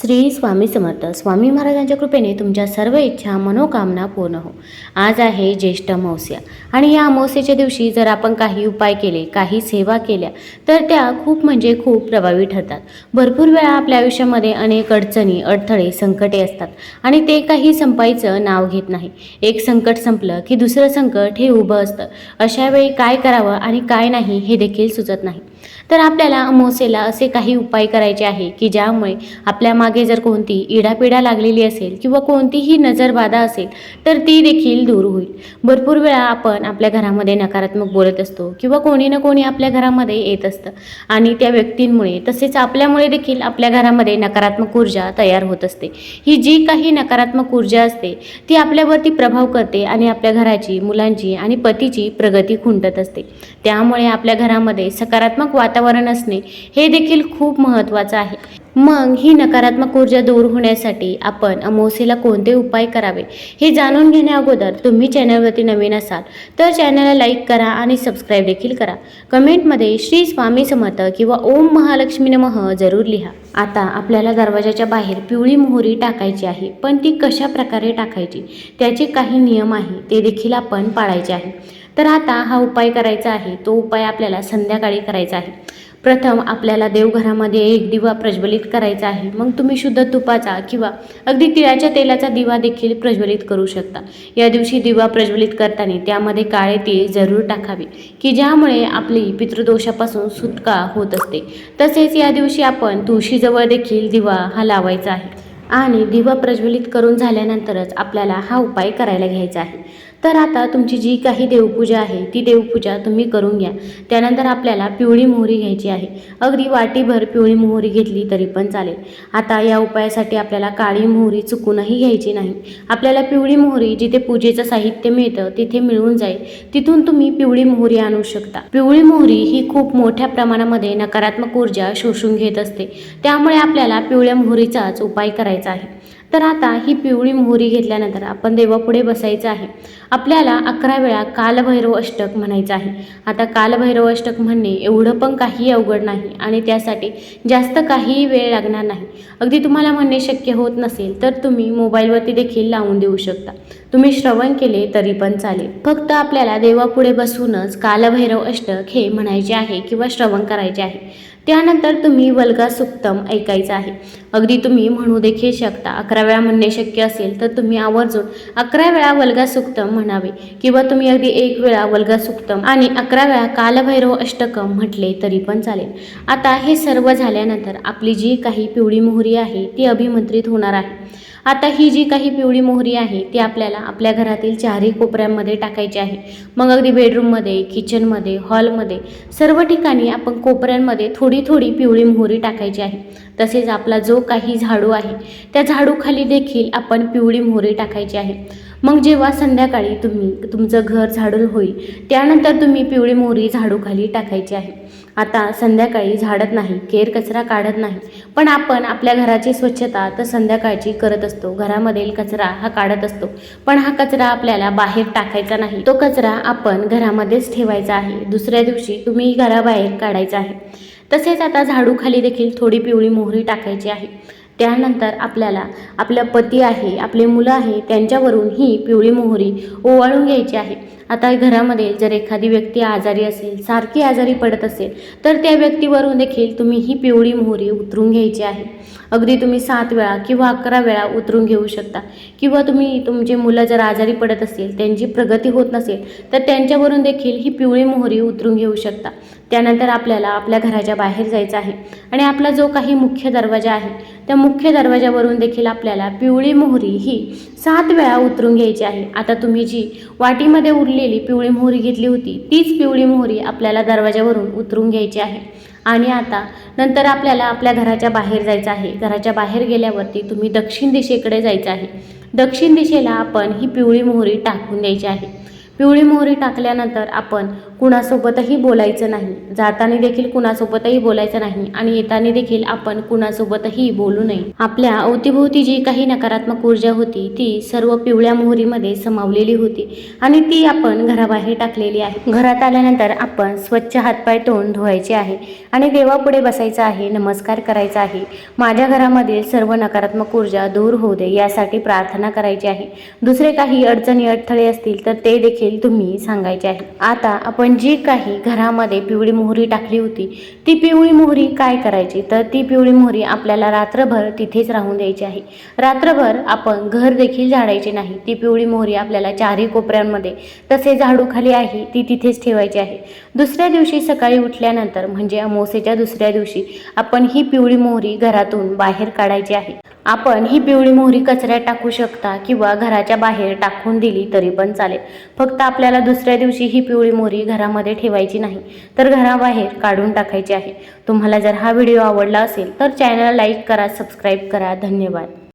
श्री स्वामी समर्थ. स्वामी महाराजांच्या कृपेने तुमच्या सर्व इच्छा मनोकामना पूर्ण हो. आज आहे ज्येष्ठ अमावस्या. आणि या अमावस्येच्या दिवशी जर आपण काही उपाय केले काही सेवा केल्या तर त्या खूप म्हणजे खूप प्रभावी ठरतात. भरपूर वेळा आपल्या आयुष्यामध्ये अनेक अडचणी अडथळे संकटे असतात. आणि ते काही संपायचं नाव घेत नाही. एक संकट संपलं की दुसरं संकट हे उभं असतं. अशा वेळी काय करावं आणि काय नाही हे देखील सुचत नाही. तर आपल्याला अमावस्येला असे काही उपाय करायचे आहे की ज्यामुळे आपल्या मागे जर कोणती इडापिडा लागलेली असेल किंवा कोणतीही नजरबाधा असेल तर ती देखील दूर होईल. भरपूर वेळा आपण आपल्या घरामध्ये नकारात्मक बोलत असतो किंवा कोणी ना कोणी आपल्या घरामध्ये येत असतं आणि त्या व्यक्तींमुळे तसेच आपल्यामुळे देखील आपल्या घरामध्ये नकारात्मक ऊर्जा तयार होत असते. ही जी काही नकारात्मक ऊर्जा असते ती आपल्यावरती प्रभाव करते आणि आपल्या घराची मुलांची आणि पतीची प्रगती खुंटत असते. त्यामुळे आपल्या घरामध्ये सकारात्मक वातावरण वातावरण असणे हे देखील खूप महत्त्वाचं आहे. मग ही नकारात्मक ऊर्जा दूर होण्यासाठी आपण अमावस्येला कोणते उपाय करावे? हे जाणून घेण्या अगोदर तुम्ही चॅनलवरती नवीन असाल तर चॅनलला लाईक करा आणि सबस्क्राईब देखील करा. कमेंटमध्ये श्री स्वामी समर्थ किंवा ओम महालक्ष्मी नमः जरूर लिहा. आता आपल्याला दरवाजाच्या बाहेर पिवळी मोहरी टाकायची आहे पण ती कशा प्रकारे टाकायची? त्याचे काही नियम आहे ते देखील आपण पाळायचे आहे. तर आता हा उपाय करायचा आहे. तो उपाय आपल्याला संध्याकाळी करायचा आहे. प्रथम आपल्याला देवघरामध्ये एक दिवा प्रज्वलित करायचा आहे. मग तुम्ही शुद्ध तुपाचा किंवा अगदी तिळाच्या तेलाचा दिवा देखील प्रज्वलित करू शकता. या दिवशी दिवा प्रज्वलित करताना त्यामध्ये काळे तीळ जरूर टाकावे की ज्यामुळे आपली पितृदोषापासून सुटका होत असते. तसेच या दिवशी आपण तुळशीजवळ देखील दिवा हा लावायचा आहे. आणि दिवा प्रज्वलित करून झाल्यानंतरच आपल्याला हा उपाय करायला घ्यायचा आहे. तर आता तुमची जी काही देवपूजा आहे ती देवपूजा तुम्ही करून घ्या. त्यानंतर आपल्याला पिवळी मोहरी घ्यायची आहे. अगदी वाटीभर पिवळी मोहरी घेतली तरी पण चालेल. आता या उपायासाठी आपल्याला काळी मोहरी चुकूनही घ्यायची नाही. आपल्याला पिवळी मोहरी जिथे पूजेचं साहित्य मिळतं तिथे मिळून जाईल. तिथून तुम्ही पिवळी मोहरी आणू शकता. पिवळी मोहरी ही खूप मोठ्या प्रमाणामध्ये नकारात्मक ऊर्जा शोषून घेत असते. त्यामुळे आपल्याला पिवळ्या मोहरीचाच उपाय करायचा आहे. तर आता ही पिवळी मोहरी घेतल्यानंतर आपण देवापुढे बसायचं आहे. आपल्याला अकरा वेळा कालभैरव अष्टक म्हणायचं आहे. आता कालभैरव अष्टक म्हणणे एवढं पण काही अवघड नाही आणि त्यासाठी जास्त काहीही वेळ लागणार नाही. अगदी तुम्हाला म्हणणे शक्य होत नसेल तर तुम्ही मोबाईलवरती देखील लावून देऊ शकता. तुम्ही श्रवण केले तरी पण चालेल. फक्त आपल्याला देवापुढे बसूनच कालभैरव अष्टक हे म्हणायचे आहे किंवा श्रवण करायचे आहे. त्यानंतर तुम्ही वल्गा सुक्तम ऐकायचं आहे. अगदी तुम्ही म्हणू देखील शकता अकरा वेळा म्हणणे शक्य असेल तर तुम्ही आवर्जून अकरा वेळा वल्गा सुक्तम म्हणावे किंवा तुम्ही अगदी एक वेळा वल्गा सुक्तम आणि अकरा वेळा कालभैरव अष्टकम म्हटले तरी पण चालेल. आता हे सर्व झाल्यानंतर आपली जी काही पिवळी मोहरी आहे ती अभिमंत्रित होणार आहे. आता ही जी काही पिवळी मोहरी आहे ती आपल्याला आपल्या घरातील चारही कोपऱ्यांमध्ये टाकायची आहे. मग अगदी बेडरूममध्ये किचनमध्ये हॉलमध्ये सर्व ठिकाणी आपण कोपऱ्यांमध्ये थोडी थोडी पिवळी मोहरी टाकायची आहे. तसेच आपला जो काही झाडू आहे त्या झाडूखाली देखील आपण पिवळी मोहरी टाकायची आहे. मग जेव्हा संध्याकाळी तुम्ही तुमचं घर झाडून होईल त्यानंतर तुम्ही पिवळी मोहरी झाडूखाली टाकायची आहे. आता संध्याकाळी झाडत नाही केर कचरा काढत नाही. पण आपण आपल्या घराची स्वच्छता तर संध्याकाळची करत असतो. घरामधील कचरा हा काढत असतो. पण हा कचरा आपल्याला बाहेर टाकायचा नाही. तो कचरा आपण घरामध्येच ठेवायचा आहे. दुसऱ्या दिवशी तुम्ही घराबाहेर काढायचा आहे. तसेच आता झाडूखाली देखील थोडी पिवळी मोहरी टाकायची आहे. त्यानंतर आपल्याला आपल्या पती आहे आपले मुलं आहे त्यांच्यावरून ही पिवळी मोहरी ओवाळून घ्यायची आहे. आता घरामध्ये जर एखादी व्यक्ती आजारी असेल सारखी आजारी पडत असेल तर त्या व्यक्तीवरून देखील तुम्ही ही पिवळी मोहरी उतरून घ्यायची आहे. अगदी तुम्ही सात वेळा किंवा अकरा वेळा उतरून घेऊ शकता. किंवा तुम्ही तुमचे मुलं जर आजारी पडत असेल त्यांची प्रगती होत नसेल तर त्यांच्यावरून देखील ही पिवळी मोहरी उतरून घेऊ शकता. त्यानंतर आपल्याला आपल्या घराच्या बाहेर जायचं आहे. आणि आपला जो काही मुख्य दरवाजा आहे त्या मुख्य दरवाजावरून देखील आपल्याला पिवळी मोहरी ही सात वेळा उतरून घ्यायची आहे. आता तुम्ही जी वाटीमध्ये उरलेली पिवळी मोहरी घेतली होती तीच पिवळी मोहरी आपल्याला दरवाजावरून उतरून घ्यायची आहे. आणि आता नंतर आपल्याला आपल्या घराच्या बाहेर जायचं आहे. घराच्या बाहेर गेल्यावरती तुम्ही दक्षिण दिशेकडे जायचं आहे. दक्षिण दिशेला आपण ही पिवळी मोहरी टाकून द्यायची आहे. पिवळी मोहरी टाकल्यानंतर आपण कुणासोबतही बोलायचं नाही. जाताना देखील कुणासोबतही बोलायचं नाही आणि येताना देखील आपण कुणासोबतही बोलू नये. आपल्या अवतीभोवती जी काही नकारात्मक ऊर्जा होती ती सर्व पिवळ्या मोहरीमध्ये समावलेली होती आणि ती आपण घराबाहेर टाकलेली आहे. घरात आल्यानंतर आपण स्वच्छ हातपाय तोंड धुवायचे आहे आणि देवापुढे बसायचं आहे नमस्कार करायचा आहे. माझ्या घरामधील सर्व नकारात्मक ऊर्जा दूर होऊ दे यासाठी प्रार्थना करायची आहे. दुसरे काही अडचणी अडथळे असतील तर ते देखील तुम्ही सांगायचे आहे. आता आपण आपण जी काही घरामध्ये पिवळी मोहरी टाकली होती ती पिवळी मोहरी काय करायची? तर ती पिवळी मोहरी आपल्याला रात्रभर तिथेच राहून द्यायची आहे. रात्रभर आपण घर देखील झाडायचे नाही. ती पिवळी मोहरी आपल्याला चारही कोपऱ्यांमध्ये तसे झाडू खाली आहे ती तिथेच ठेवायची आहे. दुसऱ्या दिवशी सकाळी उठल्यानंतर म्हणजे अमावस्येच्या दुसऱ्या दिवशी आपण ही पिवळी मोहरी घरातून बाहेर काढायची आहे. आपण ही पिवळी मोहरी कचऱ्यात टाकू शकता किंवा घराच्या बाहेर टाकून दिली तरी पण चालेल. फक्त आपल्याला दुसऱ्या दिवशी ही पिवळी मोहरी घरामध्ये ठेवायची नाही तर घराबाहेर काढून टाकायची आहे. तुम्हाला जर हा व्हिडिओ आवडला असेल तर चॅनलला लाईक करा सबस्क्राईब करा. धन्यवाद.